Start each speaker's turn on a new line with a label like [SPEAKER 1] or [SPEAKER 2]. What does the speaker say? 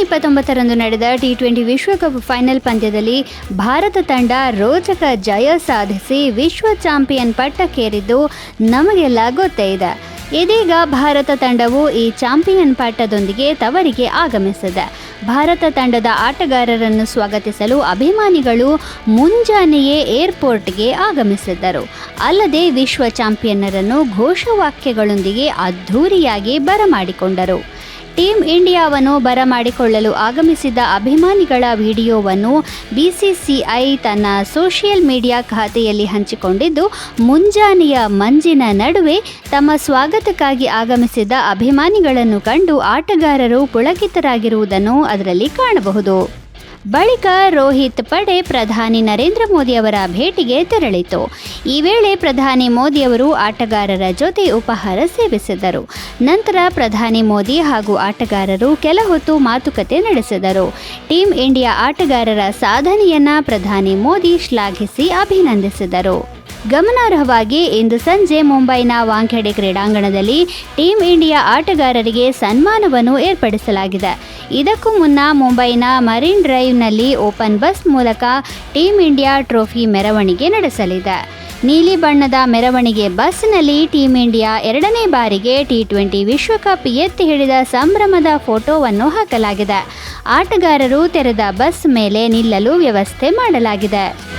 [SPEAKER 1] ಇಪ್ಪತ್ತೊಂಬತ್ತರಂದು ನಡೆದ T twenty ವಿಶ್ವಕಪ್ final ಪಂದ್ಯದಲ್ಲಿ ಭಾರತ ತಂಡ ರೋಚಕ ಜಯ ಸಾಧಿಸಿ ವಿಶ್ವ ಚಾಂಪಿಯನ್ ಪಟ್ಟಕ್ಕೇರಿದ್ದು ನಮಗೆಲ್ಲ ಗೊತ್ತೇ ಇದೆ. ಇದೀಗ ಭಾರತ ತಂಡವು ಈ ಚಾಂಪಿಯನ್ ಪಟ್ಟದೊಂದಿಗೆ ತವರಿಗೆ ಆಗಮಿಸಿದೆ. ಭಾರತ ತಂಡದ ಆಟಗಾರರನ್ನು ಸ್ವಾಗತಿಸಲು ಅಭಿಮಾನಿಗಳು ಮುಂಜಾನೆಯೇ ಏರ್ಪೋರ್ಟ್ಗೆ ಆಗಮಿಸಿದ್ದರು. ಅಲ್ಲದೆ ವಿಶ್ವ ಚಾಂಪಿಯನ್ನರನ್ನು ಘೋಷವಾಕ್ಯಗಳೊಂದಿಗೆ ಅದ್ಧೂರಿಯಾಗಿ ಬರಮಾಡಿಕೊಂಡರು. ಟೀಂ ಇಂಡಿಯಾವನ್ನು ಬರಮಾಡಿಕೊಳ್ಳಲು ಆಗಮಿಸಿದ ಅಭಿಮಾನಿಗಳ ವಿಡಿಯೋವನ್ನು ಬಿಸಿಸಿಐ ತನ್ನ ಸೋಷಿಯಲ್ ಮೀಡಿಯಾ ಖಾತೆಯಲ್ಲಿ ಹಂಚಿಕೊಂಡಿದ್ದು, ಮುಂಜಾನೆಯ ಮಂಜಿನ ನಡುವೆ ತಮ್ಮ ಸ್ವಾಗತಕ್ಕಾಗಿ ಆಗಮಿಸಿದ ಅಭಿಮಾನಿಗಳನ್ನು ಕಂಡು ಆಟಗಾರರು ಪುಳಕಿತರಾಗಿರುವುದನ್ನು ಅದರಲ್ಲಿ ಕಾಣಬಹುದು. ಬಳಿಕ ರೋಹಿತ್ ಪಡೆ ಪ್ರಧಾನಿ ನರೇಂದ್ರ ಮೋದಿ ಅವರ ಭೇಟಿಗೆ ತೆರಳಿತು. ಈ ವೇಳೆ ಪ್ರಧಾನಿ ಮೋದಿಯವರು ಆಟಗಾರರ ಜೊತೆ ಉಪಹಾರ ಸೇವಿಸಿದರು. ನಂತರ ಪ್ರಧಾನಿ ಮೋದಿ ಹಾಗೂ ಆಟಗಾರರು ಕೆಲ ಹೊತ್ತು ಮಾತುಕತೆ ನಡೆಸಿದರು. ಟೀಂ ಇಂಡಿಯಾ ಆಟಗಾರರ ಸಾಧನೆಯನ್ನ ಪ್ರಧಾನಿ ಮೋದಿ ಶ್ಲಾಘಿಸಿ ಅಭಿನಂದಿಸಿದರು. ಗಮನಾರ್ಹವಾಗಿ ಇಂದು ಸಂಜೆ ಮುಂಬೈನ ವಾಂಖೆಡೆ ಕ್ರೀಡಾಂಗಣದಲ್ಲಿ ಟೀಂ ಇಂಡಿಯಾ ಆಟಗಾರರಿಗೆ ಸನ್ಮಾನವನ್ನು ಏರ್ಪಡಿಸಲಾಗಿದೆ. ಇದಕ್ಕೂ ಮುನ್ನ ಮುಂಬೈನ ಮರೀನ್ ಡ್ರೈವ್ನಲ್ಲಿ ಓಪನ್ ಬಸ್ ಮೂಲಕ ಟೀಂ ಇಂಡಿಯಾ ಟ್ರೋಫಿ ಮೆರವಣಿಗೆ ನಡೆಸಲಿದೆ. ನೀಲಿ ಬಣ್ಣದ ಮೆರವಣಿಗೆ ಬಸ್ನಲ್ಲಿ ಟೀಂ ಇಂಡಿಯಾ ಎರಡನೇ ಬಾರಿಗೆ ಟಿ ಟ್ವೆಂಟಿ ವಿಶ್ವಕಪ್ ಎತ್ತಿ ಹಿಡಿದ ಸಂಭ್ರಮದ ಫೋಟೋವನ್ನು ಹಾಕಲಾಗಿದೆ. ಆಟಗಾರರು ತೆರೆದ ಬಸ್ ಮೇಲೆ ನಿಲ್ಲಲು ವ್ಯವಸ್ಥೆ ಮಾಡಲಾಗಿದೆ.